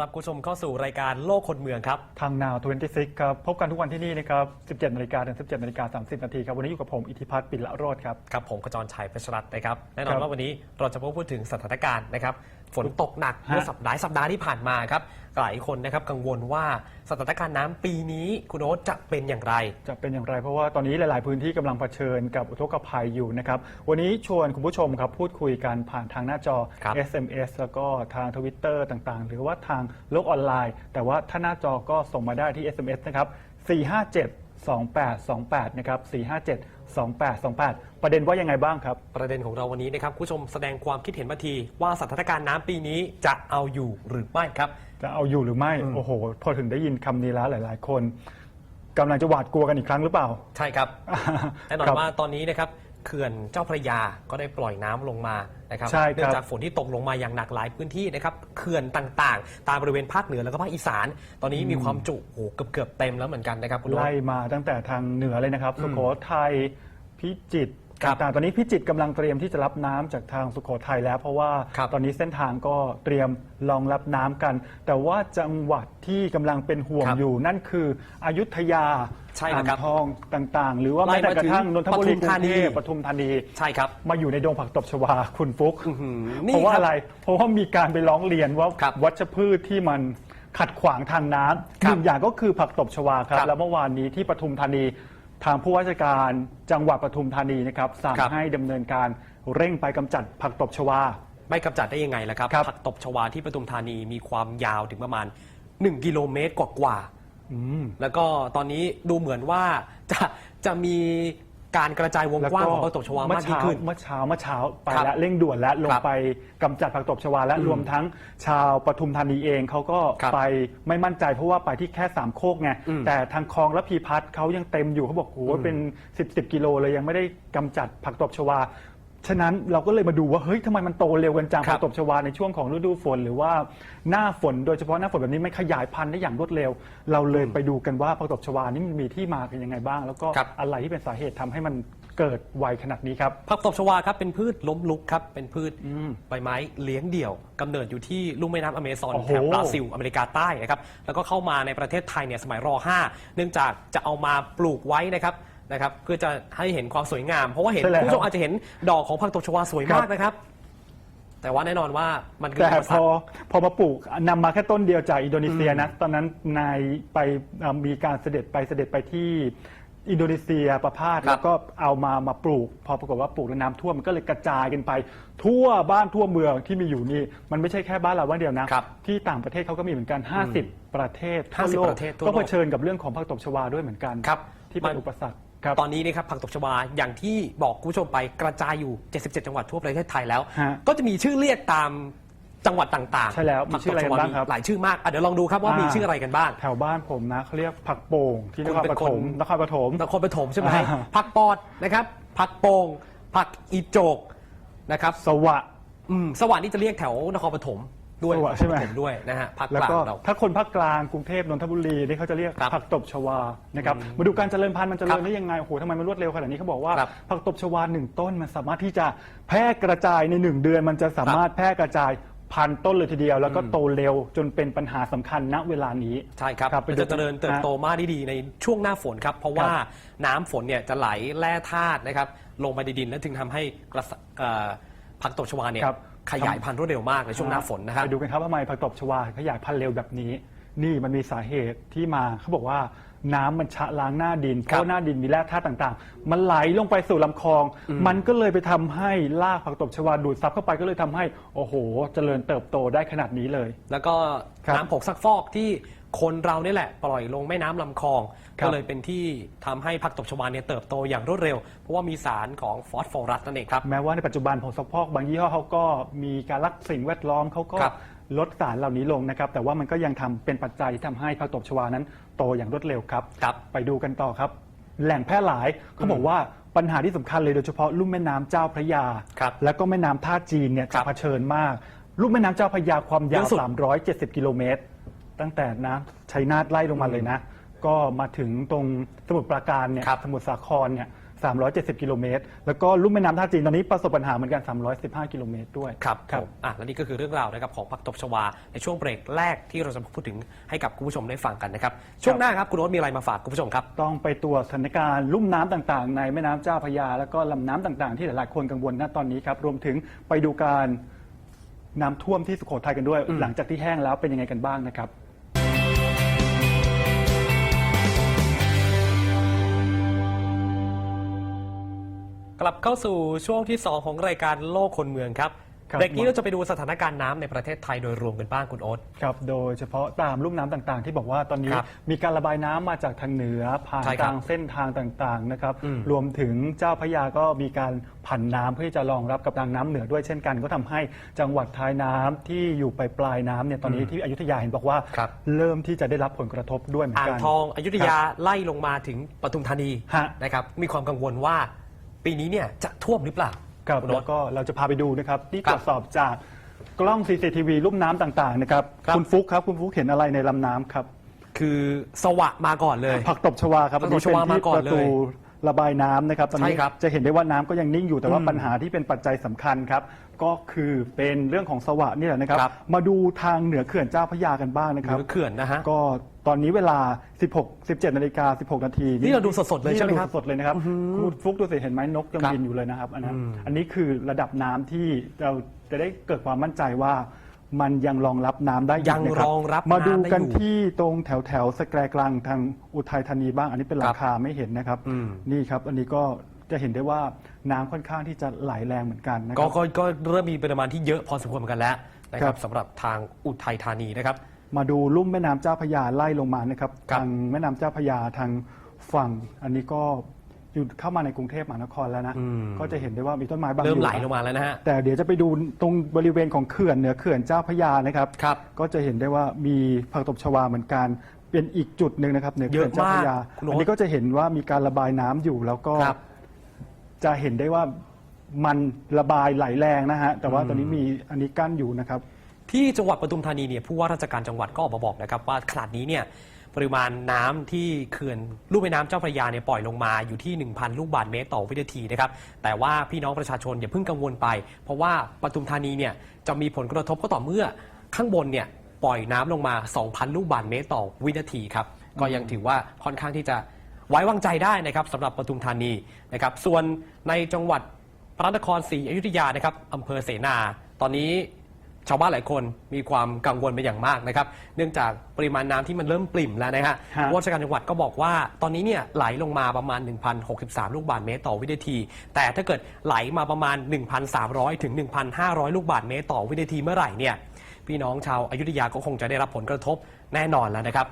รับคุณผู้ชมเข้าสู่รายการโลกคนเมืองครับ ทางนาว26ครับ พบกันทุกวันที่นี่นะครับ 17นาฬิกาถึง 17นาฬิกา30 นาทีครับ วันนี้อยู่กับผม อิทธิพัฒน์ปิละโรธครับ ครับผมกระจรชัยเพชรรัตน์นะครับ แน่นอครันบว่าวันนี้เราจะมาพูดถึงสถานการณ์นะครับ ฝนตกหนักฮะเมื่อสัปดาห์สัปดาห์ที่ผ่านมาครับหลายคนนะครับกังวลว่าสถานการณ์น้ำปีนี้คุณโอ๊ตจะเป็นอย่างไร จะเป็นอย่างไร เพราะว่าตอนนี้หลาย ๆ พื้นที่กำลังเผชิญกับอุทกภัยอยู่นะครับ วันนี้ชวนคุณผู้ชมครับพูดคุยกันผ่านทางหน้าจอครับ SMS แล้วก็ทางทวิตเตอร์ต่าง ๆ หรือว่าทางโลกออนไลน์ แต่ว่าถ้าหน้าจอก็ส่งมาได้ที่ SMS นะครับ457 2828 นะครับ 457 2828 ประเด็นว่ายังไงบ้างครับ ประเด็นของเราวันนี้นะครับคุณผู้ชมแสดงความคิดเห็นมาทีว่าสถานการณ์น้ำปีนี้จะเอาอยู่หรือไม่ครับ จะเอาอยู่หรือไม่อืมโอ้โห พอถึงได้ยินคำนี้แล้วหลาย ๆ คนกำลังจะหวาดกลัวกันอีกครั้งหรือเปล่า ใช่ครับ แน่นอนครับ ว่าตอนนี้นะครับ เขื่อนเจ้าพระยาก็ได้ปล่อยน้ำลงมานะครับใช่ครับ เนื่องจากฝนที่ตกลงมาอย่างหนักหลายพื้นที่นะครับเขื่อนต่างๆ ตามบริเวณภาคเหนือแล้วก็ภาคอีสาน ตอนนี้มีความจุโอ้โหเกือบเกือบๆเต็มแล้วเหมือนกันนะครับคุณโอ๊ตไล่มาตั้งแต่ทางเหนือเลยนะครับ สุโขทัยพิจิตรครับ ต่างๆตอนนี้พิจิตรกำลังเตรียมที่จะรับน้ำจากทางสุโขทัยแล้ว เพราะว่าครับ ตอนนี้เส้นทางก็เตรียมรองรับน้ำกัน แต่ว่าจังหวัดที่กำลังเป็นห่วงครับอยู่ นั่นคืออยุธยาใช่อ่างนะครับทองต่างๆ หรือว่าไล่แม้แต่มากถึระงทั่งนนทบุรีปทุมธานีกรุงเทพปทุมธานี ใช่ครับ มาอยู่ในดงผักตบชวาคุณฟุกอื้อหือนี่เพราะว่าครับอะไร เพราะว่ามีการไปร้องเรียนว่าครับวัชพืชที่มันขัดขวางทางน้ำครัหบนึ่งอย่างก็คือผักตบชวาครับครับแล้วเมื่อวานนี้ที่ปทุมธานี ทางผู้ว่าราชการจังหวัดปทุมธานีนะครับสั่งครับ ให้ดำเนินการเร่งไปกำจัดผักตบชวา ไม่กำจัดได้ยังไงล่ะครับครับ ผักตบชวาที่ปทุมธานีมีความยาวถึงประมาณ 1 กิโลเมตรกว่าๆอืมแล้วก็ตอนนี้ดูเหมือนว่าจะจะมี การกระจายวงแล้วกว้างก็ของผักตบชวาเมื่มาอกยิ่งเช้าขึ้น เมื่อเช้าเมื่อเช้าไปครับแล้วเร่งด่วนแล้วลงครับไปกำจัดผักตบชวาและอืมรวมทั้งชาวปทุมธานีเองเขาก็ครับไปไม่มั่นใจเพราะว่าไปที่แค่สามโคกไงอืมแต่ทางคลองและพีพัฒน์เขายังเต็มอยู่เขาบอกโอ้โหอืมเป็น 10บสกิโลเลยยังไม่ได้กำจัดผักตบชวา ฉะนั้นเราก็เลยมาดูว่าเฮ้ยทำไมมันโตเร็วกันจังครับผักตบชวาในช่วงของฤดูฝน หรือว่าหน้าฝนโดยเฉพาะหน้าฝนแบบนี้ไม่ขยายพันธุ์ได้อย่างรวดเร็ว เราเลยไปดูกันว่าผักตบชวานี่มันมีที่มากันยังไงบ้าง แล้วก็ครับ อะไรที่เป็นสาเหตุทำให้มันเกิดไวขนาดนี้ครับ ผักตบชวาครับเป็นพืชล้มลุกครับเป็นพืชอืมใบไม้เลี้ยงเดี่ยวกำเนิดอยู่ที่ลุ่มแม่น้ำอเมซอนโอ้โหแถบบราซิลอเมริกาใต้นะครับแล้วก็เข้ามาในประเทศไทยเนี่ยสมัยร 5 เนื่องจากจะเอามาปลูกไว้นะครับ นะครับเพื่อจะให้เห็นความสวยงาม เพราะว่าเห็นใช่แล้ว คุณผู้ชมอาจจะเห็นดอกของผักตบชวาสวยมากนะครับ แต่ว่าแน่นอนว่ามันคือแต่อุปพสรอรค พอมาปลูกนำมาแค่ต้นเดียวจากอินโดนีเซียนะตอนนั้นนายไปเอ่อมีการเสด็จไปเสด็จไปที่อินโดนีเซียประพาสครับ แล้วก็เอามามาปลูก พอปรากฏว่าปลูกแล้วน้ำท่วมมันก็เลยกระจายกันไป ทั่วบ้านทั่วเมืองที่มีอยู่นี่มันไม่ใช่แค่บ้านเราบ้านเดียวนะครับที่ต่างประเทศเขาก็มีเหมือนกัน 50 ประเทศทั่ว50โลกประเทศทั่วโลก ก็เผชิญกับเรื่องของผักตบชวาด้วยเหมือนกัน ครับที่เป็นมันอุปสรรค ครับตอนนี้นะครับผักตบชวาอย่างที่บอกคุณผู้ชมไปกระจายอยู่ 77 จังหวัดทั่วประเทศไทยแล้ว ฮะก็จะมีชื่อเรียกตามจังหวัดต่างๆใช่แล้วมีชื่ออะไรกันบ้างครับ หลายชื่อมากอะเดี๋ยวลองดูครับว่าอ่ามีมีชื่ออะไรกันบ้าง แถวบ้านผมนะเขาเรียกผักโป่งที่นคุณครเป็ปนคฐนมนครปฐม นครปฐมใช่ไหมอ่า ผักปอดนะครับผักโป่งผักอีโจกนะครับสวะ อืมสวัสดีจะเรียกแถวนครปฐม ด้วยสวัสดิ์ใช่ไหมนครปฐด้วยนะฮะภาคแล้วกลางก็เรา ถ้าคนภาคกลางกรุงเทพนนทบุรีนี่เขาจะเรียกครับผักตบชวานะครับมาดูการเจริญพันธุ์มันเจครัริญบได้ยังไงโอ้โหทำไมมันรวดเร็วขนาดนี้เขาบอกว่าครับผักตบชวาหนึ่งต้นมันสามารถที่จะแพร่กระจายในหนึ่งเดือน มันจะสามารถแพร่กระจายพันต้นเลยทีเดียว แล้วก็โตเร็วจนเป็นปัญหาสำคัญณเวลานี้ใช่ครับครับไปมันดู จะเจริญเติบโตมากได้ดีในช่วงหน้าฝนครับ เพราะว่าน้ำฝนเนี่ยจะไหลแร่ธาตุนะครับ ลงไปในดิน แล้วจึงทำให้กระสเอ่อผักตบชวาเนี่ยครับ ขยายพันธุ์รวดเร็วมากในช่วงหน้าฝนนะครับไปดูกันครับว่าทำไมผักตบชวาขยายพันธุ์เร็วแบบนี้ นี่มันมีสาเหตุที่มาเขาบอกว่าน้ำมันชะล้างหน้าดิน เพครับราะหน้าดินมีแร่ธาตุต่างๆ มันไหลลงไปสู่ลำคลอง มันก็เลยไปทำให้รากผักตบชวาดูดซับเข้าไปก็เลยทำให้โอ้โห เจริญเติบโตได้ขนาดนี้เลย แล้วก็ครับน้ำผกซักฟอกที่ คนเราเนี่ยแหละปล่อยลงแม่น้ำลำคลอง ครับ ก็เลยเป็นที่ทำให้ผักตบชวาเนี่ยเติบโตอย่างรวดเร็ว เพราะว่ามีสารของฟอสฟอรัสนั่นเองครับ แม้ว่าในปัจจุบันผงซักพอกบางยี่ห้อเขาก็มีการรักสิ่งแวดล้อมเขาก็ครับ ลดสารเหล่านี้ลงนะครับ แต่ว่ามันก็ยังทำเป็นปัจจัยที่ทำให้ผักตบชวานั้นโตอย่างรวดเร็วครับ ครับ ไปดูกันต่อครับ แหล่งแพร่หลายเขาบอกว่าปัญหาที่สำคัญเลยโดยเฉพาะลุ่มแม่น้ำเจ้าพระยา ครับแล้วก็แม่น้ำท่าจีนเนี่ยครัจะบเผชิญมาก ลุ่มแม่น้ำเจ้าพระยาความยาเยวอะสุด 370 กิโลเมตร ตั้งแต่น้ำชัยนาทไล่ลงมาเลยนะ ก็มาถึงตรงสมุทรปราการเนี่ยครับ สมุทรสาครเนี่ย370 กิโลเมตร แล้วก็ลุ่มแม่น้ำท่าจีนตอนนี้ประสบปัญหาเหมือนกัน 315 กิโลเมตรด้วย ครับครับผมอะและนี่ก็คือเรื่องราวนะครับของผักตบชวา ในช่วงเบรกแรกที่เราจะพูดถึงให้กับคุณผู้ชมได้ฟังกันนะครับ ช่วงหน้าครับคุณโอ๊ตมีอะไรมาฝากคุณผู้ชมครับ ต้องไปตรวจสถานการณ์ลุ่มน้ำต่างๆ ในแม่น้ำเจ้าพระยา แล้วก็ลำน้ำต่างๆ ที่หลายๆคนกังวลณตอนนี้ครับ รวมถึงไปดูการน้ำท่วมที่สุโขทัยกันด้วย หลังจากที่แห้งแล้วเป็นยังไงกันบ้างนะครับ กลับเข้าสู่ช่วงที่ 2 ของรายการโลกคนเมืองครับครับ เบรกนี้เราจะไปดูสถานการณ์น้ำในประเทศไทยโดยรวมกันบ้างคุณโอ๊ต ครับ โดยเฉพาะตามลุ่มน้ำต่างๆ ที่บอกว่าตอนนี้ครับมีการระบายน้ำมาจากทางเหนือผ่านใช่ครับทางเส้นทางต่างๆนะครับ อืมรวมถึงเจ้าพระยาก็มีการผันน้ำเพื่อที่จะรองรับกับทางน้ำเหนือด้วยเช่นกัน ก็ทำให้จังหวัดท้ายน้ำที่อยู่ปลายปลายๆน้ำเนี่ยตอนนี้ที่อยุธยาเห็นบอกว่า ครับ เริ่มที่จะได้รับผลกระทบด้วยเหมือนอ่างกัน ทองอยุธยาไล่ลงมาถึงปทุมธานีฮะ นะครับมีความกังวลว่า ปีนี้เนี่ยจะท่วมหรือเปล่า ครับคุณโอ๊แล้ตวก็เราจะพาไปดูนะครับ ที่ครัตบรวจสอบจากกล้อง CCTV ลุ่มน้ำต่างๆนะครับครับณฟุกครับคุณฟุกเห็นอะไรในลำน้ำครับ คือสวะมาก่อนเลย ผักตบชวาครับผักตบชวาอันนี้มาก่อนเป็นที่ประตูเลยระบายน้ำนะครับตอนนี้ใช่ครับจะเห็นได้ว่าน้ำก็ยังนิ่งอยู่แต่ว่าอืมปัญหาที่เป็นปัจจัยสำคัญครับ ก็คือเป็นเรื่องของสวะนี่แหละนะครับ ครับ มาดูทางเหนือเขื่อนเจ้าพระยากันบ้างนะครับหรือเขื่อนนะฮะ ก็ ตอนนี้เวลา 16 17นาฬิกา16 นาทีนี่เราดูสดๆเลยใช่ไหมครับนี่าดูสดๆเลยนะครับคุณฟุกดูสิเห็นไหมนกยังครับบินอยู่เลยนะครับอันนั้นอืมอันนี้คือระดับน้ำที่เราจะได้เกิดความมั่นใจว่า มันยังรองรับน้ำได้อยังนะคบรองรับมาดูน้ำได้กันอยู่ที่ตรงแถวแถวๆสแกรกลางทางอุทัยธานีบ้าง อันนี้เป็นหลัครังบคาไม่เห็นนะครับอืม นี่ครับ อันนี้ก็จะเห็นได้ว่าน้ำค่อนข้างที่จะไหลแรงเหมือนกันนะคก็รับ ก็ก็เริ่มมีปริมาณที่เยอะพอสมควรเหมือนกันแล้วนะคครัรับบสำหรับทางอุทัยธานีนะครับ มาดูลุ่มแม่น้ำเจ้าพระยาไล่ลงมานะครับครับ ทางแม่น้ำเจ้าพระยาทางฝั่ง อันนี้ก็อยู่เข้ามาในกรุงเทพมหานครแล้วนะอืมก็จะเห็นได้ว่ามีต้นไม้บางเริ่มอยู่ไหลลงมาแล้วนะฮะ แต่เดี๋ยวจะไปดูตรงบริเวณของเขื่อนเหนือเขื่อนเจ้าพระยานะครับ ครับ ก็จะเห็นได้ว่ามีผักตบชวาเหมือนกันเป็นอีกจุดหนึ่งนะครับเหนือเขื่อนเจ้าพระยาเยอะมากคุณโอ๊ตอันนี้ก็จะเห็นว่ามีการระบายน้ำอยู่แล้วก็ ครับ จะเห็นได้ว่ามันระบายไหลแรงนะฮะแต่ว่าตอนนี้มีอันนี้กั้นอยู่นะครับ ที่จังหวัดปทุมธานีเนี่ยผู้ว่าราชการจังหวัดก็ออกมาบอกนะครับว่าขนาดนี้เนี่ยปริมาณน้ำที่เขื่อนลูกแม่น้ำเจ้าพระยาเนี่ยปล่อยลงมาอยู่ที่ 1,000 ลูกบาศก์เมตรต่อวินาทีนะครับแต่ว่าพี่น้องประชาชนอย่าเพิ่งกังวลไป เพราะว่าปทุมธานีเนี่ยจะมีผลกระทบก็ต่อเมื่อข้างบนเนี่ยปล่อยน้ำลงมา 2,000 ลูกบาศก์เมตรต่อวินาทีครับก็ยังถือว่าค่อนข้างที่จะไว้วางใจได้นะครับสำหรับปทุมธานีนะครับส่วนในจังหวัดพระนครศรีอยุธยานะครับอำเภอเสนา ตอนนี้ ชาวบ้านหลายคนมีความกังวลเป็นอย่างมากนะครับ เนื่องจากปริมาณน้ำที่มันเริ่มปริ่มแล้วนะฮะฮะ ผู้ว่าราชการจังหวัดก็บอกว่าตอนนี้เนี่ยไหลลงมาประมาณ 1,063 ลูกบาศก์เมตรต่อวินาที แต่ถ้าเกิดไหลมาประมาณ 1,300 ถึง 1,500 ลูกบาศก์เมตรต่อวินาทีเมื่อไหร่เนี่ยพี่น้องชาวอยุธยาก็คงจะได้รับผลกระทบแน่นอนแล้วนะครับ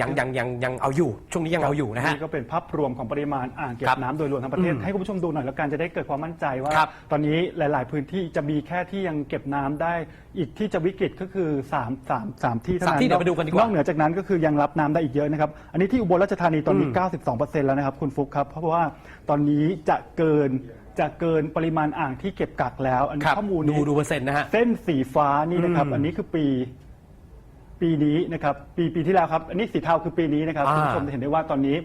ยังยังยังยังเอาอยู่ ช่วงนี้ยังเอาอยู่นะฮะ นี่ก็เป็นภาพรวมของปริมาณอ่างเก็บครับน้ำโดยรวมทั้งประเทศอืมให้คุณผู้ชมดูหน่อยแล้วกันจะได้เกิดความมั่นใจว่า ครับตอนนี้หลาย ๆ พื้นที่จะมีแค่ที่ยังเก็บน้ำได้ อีกที่จะวิกฤตก็คือ3 3 3ที่เท่าสามนั้นที่เดี๋ยวไปดูกันดีกว่านอกเหนือจากนั้นก็คือยังรับน้ำได้อีกเยอะนะครับ อันนี้ที่อุบลราชธานีตอนนี้อืม92%แล้วนะครับคุณฟุกครับ เพราะว่าตอนนี้จะเกินจะเกินปริมาณอ่างที่เก็บกักแล้ว อันนี้ครับข้อมูลดูนี้ดูเปอร์เซ็นต์นะฮะ เส้นสีฟ้านี่นะครับอืมอันนี้คือปี ปีนี้นะครับปีปีที่แล้วครับอันนี้สีเทาคือปีนี้นะครับอ่าคุณผู้ชมจะเห็นได้ว่าตอนนี้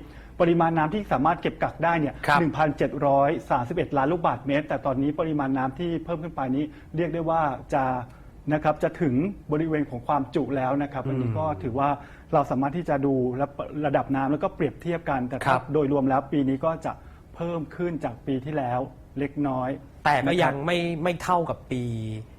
ปริมาณน้ำที่สามารถเก็บกักได้เนี่ยครับ 1,731 ล้านลูกบาศก์เมตร แต่ตอนนี้ปริมาณน้ำที่เพิ่มขึ้นไปนี้ เรียกได้ว่าจะนะครับจะถึงบริเวณของความจุแล้วนะครับอันนี้ก็ถือว่าเราสามารถที่จะดูระระดับน้ำแล้วก็เปรียบเทียบกันแต่ครับ โดยรวมแล้วปีนี้ก็จะเพิ่มขึ้นจากปีที่แล้วเล็กน้อยแต่ก็นะครับ ยังไม่ไม่เท่ากับปี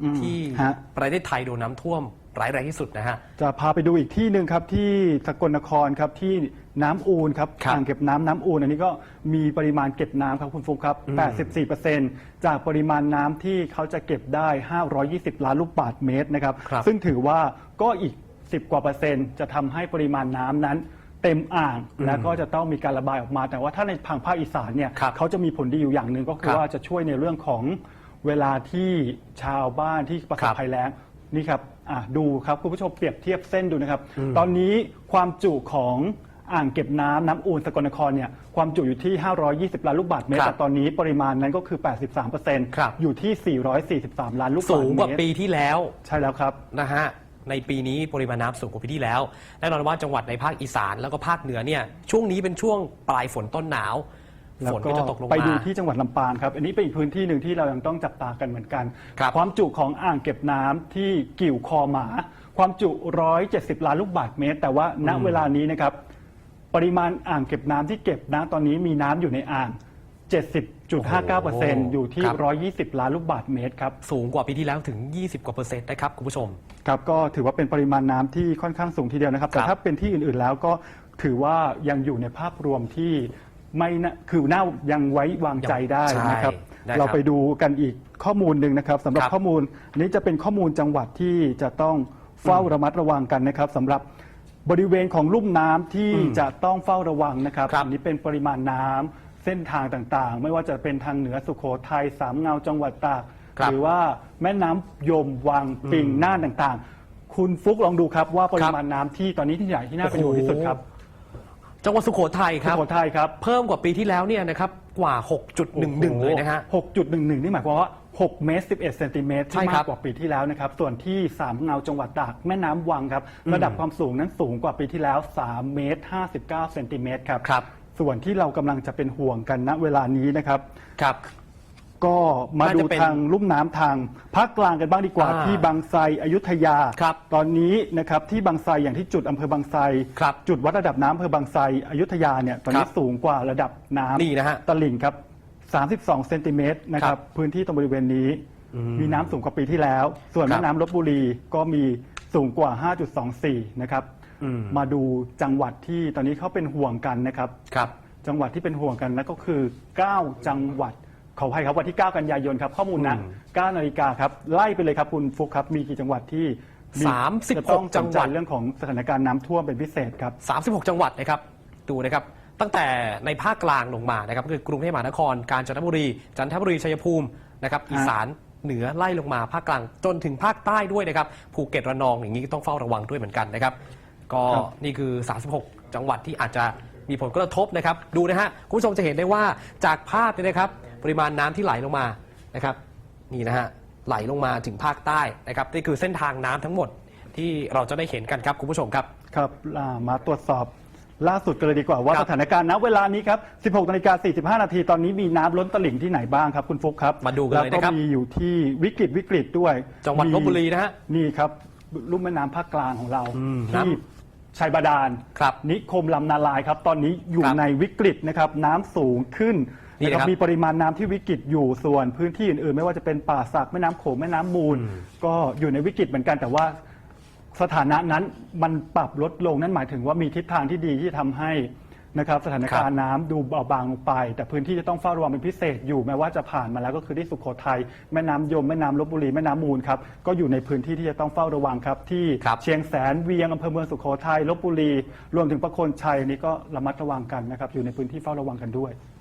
อืมที่ฮะ ประเทศไทยโดนน้ำท่วม ร้ายแรงที่สุดนะฮะ จะพาไปดูอีกที่หนึ่งครับที่สกลนครครับที่น้ำอูนครับครับอ่างเก็บน้ำน้ำอูนอันนี้ก็มีปริมาณเก็บน้ำครับคุณฟุกครับ 84%จากปริมาณน้ำที่เขาจะเก็บได้ 520 ล้านลูกบาศก์เมตรนะครับ ครับ ซึ่งถือว่าก็อีก 10 กว่าเปอร์เซ็นต์จะทำให้ปริมาณน้ำนั้นเต็มอ่างแล้วก็จะต้องมีการระบายออกมา แต่ว่าถ้าในทางภาคอีสานเนี่ยครับเขาจะมีผลดีอยู่อย่างหนึ่งก็คืครัอบว่าจะช่วยในเรื่องของเวลาที่ชาวบ้านที่ประสครับบภัยแล้ง นี่ครับอะดูครับคุณผู้ชมเปรียบเทียบเส้นดูนะครับ ตอนนี้ความจุของอ่างเก็บน้ำน้ำอูนสกลนครเนี่ยความจุอยู่ที่ 520 ล้านลูกบาศก์เมตรครับแต่ตอนนี้ปริมาณนั้นก็คือ 83%ครับ อยู่ที่ 443 ล้านลูกบาสูศงก์กว่าเมตรปีที่แล้ว ใช่แล้วครับ นะฮะในปีนี้ปริมาณน้ำสูงกว่าปีที่แล้วแน่นอนว่าจังหวัดในภาคอีสานแล้วก็ภาคเหนือเนี่ยช่วงนี้เป็นช่วงปลายฝนต้นหนาว แล้วฝนก็ก็จะตกลงมา ไปดูที่จังหวัดลำปางครับ อันนี้เป็นอีกพื้นที่หนึ่งที่เรายังต้องจับตากันเหมือนกันครับ ความจุของอ่างเก็บน้ำที่กิ่วคอหมา ความจุ 170 ล้านลูกบาศก์เมตร แต่ว่าณเวลานี้นะครับปริมาณอ่างเก็บน้ำที่เก็บนะตอนนี้มีน้ำอยู่ในอ่าง 70.59%อยู่ที่ ครับ 120 ล้านลูกบาศก์เมตรครับ สูงกว่าปีที่แล้วถึง 20 กว่าเปอร์เซ็นต์นะครับคุณผู้ชม ครับก็ถือว่าเป็นปริมาณน้ำที่ค่อนข้างสูงทีเดียวนะครับ แต่ครับถ้าเป็นที่อื่นๆแล้วก็ถือว่ายังอยู่ในภาพรวมที่ ไม่น่าคือน่ายังไว้วางใจได้นะครับ ใช่นะครับเราไปดูกันอีกข้อมูลหนึ่งนะครับสำหรับครับข้อมูลอันนี้จะเป็นข้อมูลจังหวัดที่จะต้องเฝ้าระมัดระวังกันนะครับสำหรับบริเวณของลุ่มน้ำที่อืมจะต้องเฝ้าระวังนะครับครับ อันนี้เป็นปริมาณน้ำเส้นทางต่างๆ ไม่ว่าจะเป็นทางเหนือสุโขทัยสามเงาจังหวัดตากครับหรือว่าแม่น้ำยมวังปิงน่านต่างๆ คุณฟุกลองดูครับว่าปริมาณน้ำที่ตอนนี้ที่ใหญ่ที่น่าเป็นห่วงที่สุดครับ จังหวัดสุโขทัยคสุรับ โขทัยครับเพิ่มกว่าปีที่แล้วเนี่ยนะครับกว่า 6.11 เลยนะฮะ 6.11 นี่หมายความว่า 6 เมตร 11 เซนติเมตรใช่ที่ครัมาบกกว่าปีที่แล้วนะครับ ส่วนที่สามเงาจังหวัดตากแม่น้ำวังครับ ระดับความสูงนั้นสูงกว่าปีที่แล้ว 3 เมตร 59 เซนติเมตรครับ ครับ ส่วนที่เรากำลังจะเป็นห่วงกันณเวลานี้นะครับ ครับ ก็มาน่าดูจะเป็นทางลุ่มน้ำทางภาคกลางกันบ้างดีกว่าอ่าที่บางไทรอยุธยา ครับตอนนี้นะครับที่บางไทรอย่างที่จุดอำเภอบางไทรครับจุดวัดระดับน้ำอำเภอบางไทรอยุธยาเนี่ยตอนนี้ครับสูงกว่าระดับน้ำนี่นะฮะตลิ่งครับ 32 เซนติเมตรนะคครัรับบพื้นที่ตรงบริเวณนี้อืมมีน้ำสูงกว่าปีที่แล้ว ส่วนครับแม่น้ำลบบุรีก็มีสูงกว่า 5.24 นะครับอืม มาดูจังหวัดที่ตอนนี้เขาเป็นห่วงกันนะครับ ครับ จังหวัดที่เป็นห่วงกันนั่นก็คือ 9 จังหวัด ขออภัยครับวันที่ 9 กันยายนครับ ข้อมูลนะอืม9นาฬิกาครับ ไล่ไปเลยครับคุณฟุกครับ มีกี่จังหวัดที่มี36จะต้องสนจังหวัด เรื่องของสถานการณ์น้ำท่วมเป็นพิเศษครับ 36 จังหวัดนะครับ ดูนะครับ ตั้งแต่ในภาคกลางลงมานะครับคือกรุงเทพมหานคร กาญจนบุรี จันทบุรีชัยภูมินะครับ อีสานเหนือไล่ลงมาภาคกลางจนถึงภาคใต้ด้วยนะครับ ภูเก็ตระนองอย่างนี้ก็ต้องเฝ้าระวังด้วยเหมือนกันนะครับ ก็ครับนี่คือ 36 จังหวัดที่อาจจะมีผลกระทบนะครับ ดูนะฮะ คุณผู้ชมจะเห็นได้ว่าจากภาพเนี่ยนะครับ ปริมาณน้ำที่ไหลลงมานะครับนี่นะฮะไหลลงมาถึงภาคใต้นะครับนี่คือเส้นทางน้ำทั้งหมดที่เราจะได้เห็นกันครับคุณผู้ชมครับครับอ่ามาตรวจสอบล่าสุดกันเลยดีกว่าว่าครับสถานการณ์ณเวลานี้ครับ 16นาฬิกา45 นาทีตอนนี้มีน้ำล้นตลิ่งที่ไหนบ้างครับคุณฟุกครับ มาดูกันเลยนะครับแล้วก็มีอยู่ที่วิกฤตวิกฤตด้วย จังหวัดมีลบบุรีนะฮะ นี่ครับลุ่มแม่น้ำภาคกลางของเราอืมที่ชัยบาดาลครับนิคมลำนาลายครับ ตอนนี้อยู่ครับในวิกฤตนะครับ น้ำสูงขึ้น นี่นะครับมีปริมาณน้ำที่วิกฤตอยู่ส่วนพื้นที่อื่นๆ ไม่ว่าจะเป็นป่าสักแม่น้ำโขงแม่น้ำมูลอืมก็อยู่ในวิกฤตเหมือนกันแต่ว่าสถานะนั้นมันปรับลดลงนั่นหมายถึงว่ามีทิศทางที่ดีที่ทำให้นะครับสถานการณ์น้ำดูเบาบางลงไป แต่พื้นที่จะต้องเฝ้าระวังเป็นพิเศษอยู่แม้ว่าจะผ่านมาแล้วก็คือที่สุโขทัยแม่น้ำยมแม่น้ำลบบุรีแม่น้ำมูลครับก็อยู่ในพื้นที่ที่จะต้องเฝ้าระวังครับที่ครับ เชียงแสนเวียงอำเภอเมืองสุโขทัยลบบุรี รวมถึงประโคนชัยนี่ก็ระมัดระวังกันนะครับอยู่ในพื้นที่เฝ้าระวังกันด้วย